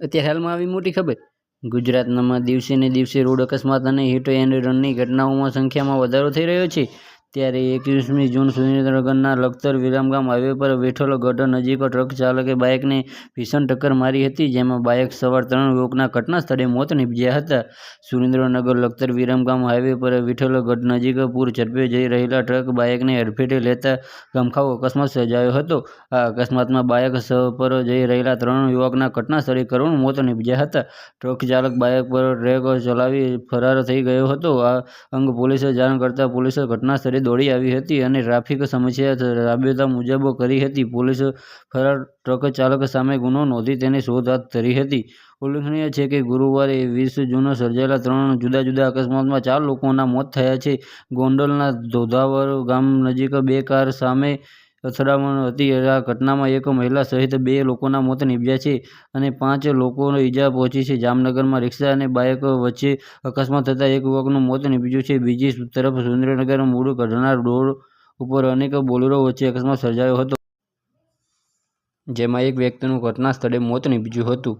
અત્યારે હાલમાં આવી મોટી ખબર? ગુજરાતનામાં દિવસે ને દિવસે રોડ અકસ્માત અને હિટ એન્ડ રનની ઘટનાઓમાં સંખ્યામાં વધારો થઈ રહ્યો છે. ત્યારે એકવીસમી જૂન સુરેન્દ્રનગરના લખતર વિરામગામ હાઈવે પર બેઠેલો ગટર નજીક ટ્રક ચાલકે બાઇકને ભીષણ ટક્કર મારી હતી, જેમાં બાઇક સવાર ત્રણ યુવકના ઘટના સ્થળે મોત નીપજ્યા હતા. સુરેન્દ્રનગર લખતર વિરામગામ હાઈવે પર બેઠેલો ગઢ નજીક પૂર ઝડપે જઈ રહેલા ટ્રક બાઇકને અડફેટે લેતા ગમખાવ અકસ્માત સર્જાયો હતો. આ અકસ્માતમાં બાઇક પર જઈ રહેલા ત્રણ યુવકના ઘટના સ્થળે કરુણ મોત નીપજ્યા હતા. ટ્રક ચાલક બાઇક પર ટ્રેક ચલાવી ફરાર થઈ ગયો હતો. આ અંગ પોલીસે જાણ કરતા પોલીસે ઘટના સ્થળે દોડી આવી હતી અને ટ્રાફિક સમસ્યા રાબેતા મુજબ કરી હતી. પોલીસે ફરાર ટ્રક ચાલક સામે ગુનો નોંધી તેની શોધ હાથ ધરી હતી. ઉલ્લેખનીય છે કે ગુરુવારે વીસ જૂને સર્જાયેલા ત્રણ જુદા જુદા અકસ્માતમાં ચાર લોકોના મોત થયા છે. ગોંડલના ધોધાવર ગામ નજીક બે કાર સામે અથડામણ હતી. આ ઘટનામાં એક મહિલા સહિત બે લોકોના મોત નીપજ્યા છે અને પાંચ લોકોને ઈજા પહોંચી છે. જામનગરમાં રિક્ષા અને બાઇક વચ્ચે અકસ્માત થતાં એક યુવકનું મોત નીપજ્યું છે. બીજી તરફ સુરેન્દ્રનગર મૂળ ગઢડા રોડ ઉપર અનેક બોલેરો વચ્ચે અકસ્માત સર્જાયો હતો. જેમાં એક વ્યક્તિનું ઘટના સ્થળે મોત નીપજ્યું હતું.